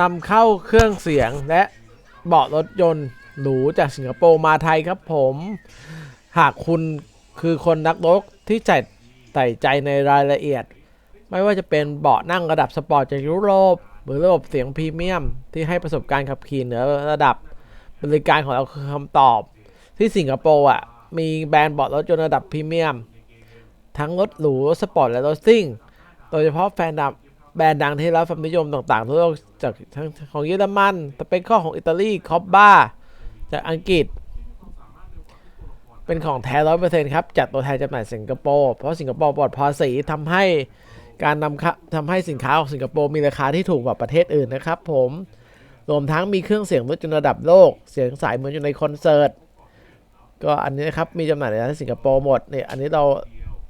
นำเข้าเครื่องเสียงและเบาะรถยนต์หรูจากสิงคโปร์มาไทยครับผม หากคุณคือคนนักรถที่ใจใส่ใจในรายละเอียด ไม่ว่าจะเป็นเบาะนั่งระดับสปอร์ตจากยุโรป หรือระบบเสียงพรีเมียม ที่ให้ประสบการณ์ขับขี่เหนือระดับบริการของเราคือคำตอบ ที่สิงคโปร์อะมีแบรนด์เบาะรถยนต์ระดับพรีเมียม ทั้งรถหรูรถสปอร์ตและรถซิ่ง โดยเฉพาะแฟนดับ แบรนด์ดังที่รับความนิยมต่างๆทั่วโลกจากทั้งของเยอรมันสเปคข้อของอิตาลีคอปบ้า จากอังกฤษ เป็นของแท้ร้อยเปอร์เซ็นต์ครับจากตัวแทนจำหน่ายสิงคโปร์ เพราะสิงคโปร์ปลอดภาษีทำให้การนำเข้าทำให้สินค้าของสิงคโปร์มีราคาที่ถูกกว่าประเทศอื่นนะครับผมรวมทั้งมีเครื่องเสียงรถยนระดับโลก เสียงสายเหมือนอยู่ในคอนเสิร์ต ก็อันนี้นะครับ มีจำหน่ายในสิงคโปร์หมดเนี่ยอันนี้เรา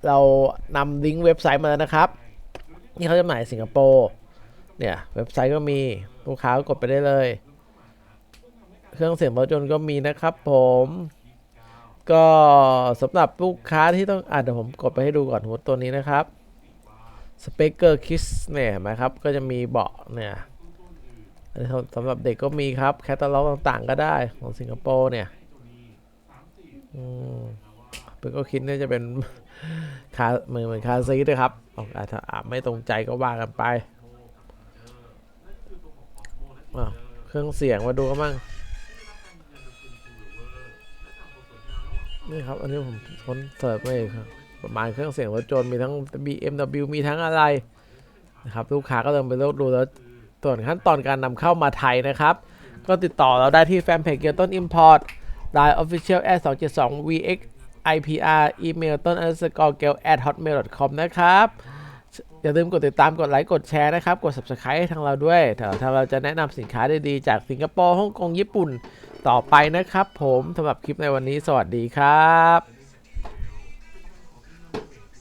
เรานำลิงก์เว็บไซต์มาแล้วนะครับ นี่เขาจำหน่ายสิงคโปร์เนี่ยเว็บไซต์ก็มีลูกค้ากดไปได้เลย เครื่องเสียงรถยนต์ก็มีนะครับผม ก็สำหรับลูกค้าที่ต้องอ่าเดี๋ยวผมกดไปให้ดูก่อนหัวตัวนี้นะครับสเปกเกอร์คิสเนี่ยเห็นไหมครับก็จะมีเบาะเนี่ยสำหรับเด็กก็มีครับ แคตตาล็อกต่างๆ ก็ได้ของสิงคโปร์เนี่ยอืมเปก็คิดเนี่ยจะเป็น คาเหมือนเหมือนคาซีทนะครับอาจจะไม่ตรงใจก็ว่ากันไปเครื่องเสียงมาดูกันบ้างนี่ครับ อันนี้ผมค้นเสิร์ชไปครับประมาณเครื่องเสียงรถยนต์มีทั้ง BMW มีทั้งอะไรนะครับลูกค้าก็เริ่มไปเลือกดูแล้วส่วนขั้นตอนการนำเข้ามาไทยนะครับ ก็ติดต่อเราได้ที่แฟนเพจเกียร์ต้น Import ไลน์ Official at 272 VX IPR อีเมลต้น underscore g a l at hotmail com นะครับ อย่าลืมกดติดตามกดไลค์กดแชร์นะครับ กด subscribe ให้ทางเราด้วยถ้าทางเราจะแนะนำสินค้าดีๆ จากสิงคโปร์ฮ่องกงญี่ปุ่นต่อไปนะครับผมสำหรับคลิปในวันนี้สวัสดีครับ